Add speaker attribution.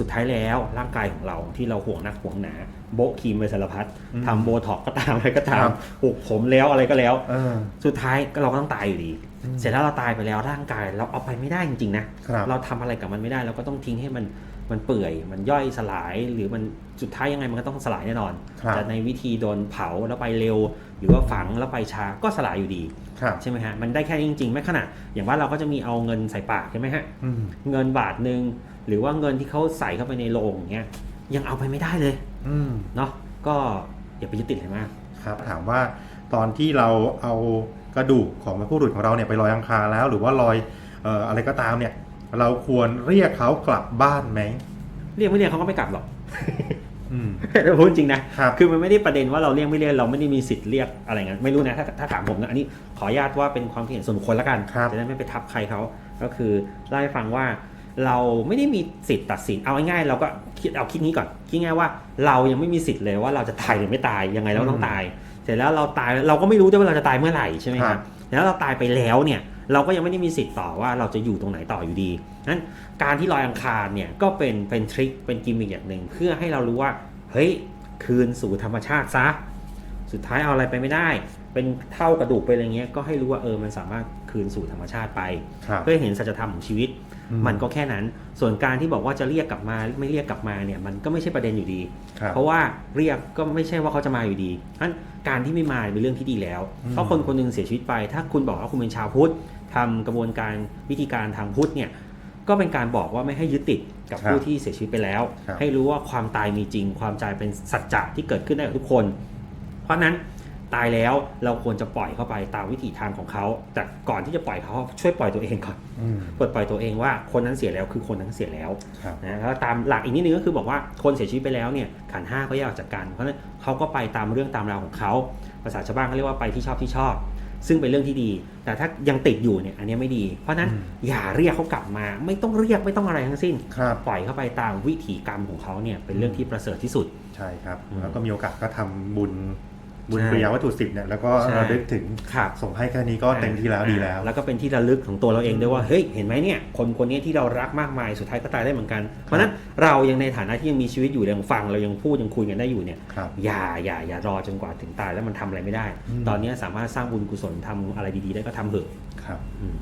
Speaker 1: สุดท้ายแล้วร่างกายของเราที่เราห่วงนักห่วงหนาโบะครีมไปสารพัด
Speaker 2: อืม
Speaker 1: ทำโบท็อกก็ตามอะไรก็ตา
Speaker 2: ครั
Speaker 1: ม
Speaker 2: บ
Speaker 1: ปลูกผมแล้วอะไรก็แล้ว
Speaker 2: เออ
Speaker 1: สุดท้ายก็เราก็ต้องตายอยู่ดี
Speaker 2: อืม
Speaker 1: เสร็จแล้วเราตายไปแล้วร่างกายเราเอาไปไม่ได้จริงๆนะครับเราทำอะไรกับมันไม่ได้เราก็ต้องทิ้งให้มันมันเปื่อยมันย่อยสลายหรือมันสุดท้ายยังไงมันก็ต้องสลายแน่นอน
Speaker 2: ครับ
Speaker 1: จะในวิธีโดนเผาแล้วไปเร็ว หรือว่าฝังแล้วไปช้าก็สลายอยู่ดี
Speaker 2: ครับ
Speaker 1: ใช่ไหมฮะมันได้แค่นี้จริงๆไม่ขนาดอย่างว่าเราก็จะมีเอาเงินใส่ปากใช่ไหมฮะ
Speaker 2: อืม
Speaker 1: เงินบาทหนึ่ง หรือว่าเงินที่เขาใส่เข้าไปในโลงอย่างเงี้ยยังเอาไปไม่ได้เลย
Speaker 2: อืม
Speaker 1: เนาะก็อย่าไปยึดติดอะไรมาก
Speaker 2: ครับ ถามว่าตอนที่เราเอากระดูกของบรรพบุรุษของเราเนี่ยไปลอยอังคารแล้ว หรือว่าลอยเอ่ออะไรก็ตามเนี่ย เราควรเรียกเขากลับบ้านไหม
Speaker 1: เรียกไม่เรียกเขาก็ไม่กลับหรอก
Speaker 2: อืม
Speaker 1: พูดจริงนะครับคือมันไม่ได้ประเด็นว่าเราเรียกไม่เรียกเราไม่ได้มีสิทธิ์เรียกอะไรเงี้ยไม่รู้นะถ้าถ้าถามผมนะอันนี้ขออนุญาตว่าเป็นความคิดเห็นส่วนบุคคลละกัน
Speaker 2: ครับ
Speaker 1: จะได้ไม่ไปทับใครเขาก็คือเล่าให้ฟังว่า เราไม่ได้มีสิทธิ์ตัดสินเอาง่ายๆเราก็คิดเอาคิดนี้ก่อนคิดง่ายว่าเรายังไม่มีสิทธิ์เลยว่าเราจะตายหรือไม่ตายยังไงเราก็ต้องตาย เสร็จแล้วเราตายเราก็ไม่รู้ด้วยว่าเราจะตายเมื่อไหร่ใช่ไหมครับแล้วเราตายไปแล้วเนี่ยเราก็ยังไม่ได้มีสิทธิ์ต่อว่าเราจะอยู่ตรงไหนต่ออยู่ดีนั้นการที่ลอยอังคารเนี่ยก็เป็นเป็นทริคเป็นกิมมิคอย่างหนึ่งเพื่อให้เรารู้ว่าเฮ้ยคืนสู่ธรรมชาติซะสุดท้ายเอาอะไรไปไม่ได้ เป็นเท่ากระดูกไปอะไรเงี้ยก็ให้รู้ว่าเออมันสามารถคืนสู่ธรรมชาติไป
Speaker 2: ครับ
Speaker 1: เพื่อให้เห็นสัจธรรมของชีวิต
Speaker 2: อื ม
Speaker 1: มันก็แค่นั้น ส่วนการที่บอกว่าจะเรียกกลับมาไม่เรียกกลับมาเนี่ยมันก็ไม่ใช่ประเด็นอยู่ดี
Speaker 2: ครับ
Speaker 1: เพราะว่าเรียกก็ไม่ใช่ว่าเขาจะมาอยู่ดีนั้นการที่ไม่มาเป็นเรื่องที่ดีแล้ว
Speaker 2: อืม
Speaker 1: เพราะคนคนหนึงเสียชีวิตไป ถ้าคุณบอกว่าคุณเป็นชาวพุทธทำกระบวนการวิธีการทางพุทธเนี่ยก็เป็นการบอกว่าไม่ให้ยึดติดกับ
Speaker 2: ครับ
Speaker 1: ผู้ที่เสียชีวิตไปแล้ว
Speaker 2: ครับ
Speaker 1: ให้รู้ว่าความตายมีจริง ความตายเป็นสัจจะที่เกิดขึ้นได้กับทุกคน เพราะฉะนั้น ตายแล้วเราควรจะปล่อยเข้าไปตามวิถีทางของเขา แต่ก่อนที่จะปล่อยเขาช่วยปล่อยตัวเองก่อน
Speaker 2: อืม
Speaker 1: ปลดปล่อยตัวเองว่าคนนั้นเสียแล้วคือคนนั้นเสียแล้ว
Speaker 2: ครับ
Speaker 1: นะแล้วตามหลักอีกนิดนึงก็คือบอกว่าคนเสียชีวิตไปแล้วเนี่ยขันธ์ห้าก็แยกออกจากกัน เพราะฉะนั้นเขาก็ไปตามเรื่องตามราวของเขาภาษาชาวบ้านเขาเรียกว่าไปที่ชอบที่ชอบ ซึ่งเป็นเรื่องที่ดี แต่ถ้ายังติดอยู่เนี่ยอันเนี้ยไม่ดี เพราะฉะนั้น
Speaker 2: อืม
Speaker 1: อย่าเรียกเขากลับมา ไม่ต้องเรียกไม่ต้องอะไรทั้งสิ้น
Speaker 2: ครับ
Speaker 1: ปล่อยเข้าไปตามวิถีกรรมของเขาเนี่ยเป็นเรื่องที่ประเสริฐที่สุด
Speaker 2: ใช่ครับ
Speaker 1: อืม
Speaker 2: แล้วก็มีโอกาสก็ทำบุญ บุญ
Speaker 1: ใช่
Speaker 2: เรียวัตถุสิบเนี่ยแล้วก็
Speaker 1: ใช่
Speaker 2: ระลึกถึง
Speaker 1: ครับ
Speaker 2: ส่งให้แค่นี้ก็เต็มที่แล้วดีแล้ว
Speaker 1: แล้วก็เป็นที่ระลึกของตัวเราเองด้วยว่าเฮ้ยเห็นไหมเนี่ยคนคนนี้ที่เรารักมากมายสุดท้ายก็ตายได้เหมือนกัน เพราะฉะนั้นเรายังในฐานะที่ยังมีชีวิตอยู่ยังฟังเรายังพูดยังคุยกันได้อยู่เนี่ย
Speaker 2: ครับ
Speaker 1: อย่าอย่าอย่ารอจนกว่าถึงตายแล้วมันทำอะไรไม่ได้
Speaker 2: อืม
Speaker 1: ตอนนี้สามารถสร้างบุญกุศลทำอะไรดีๆได้ก็ทำเถอะ
Speaker 2: ครับ
Speaker 1: อืม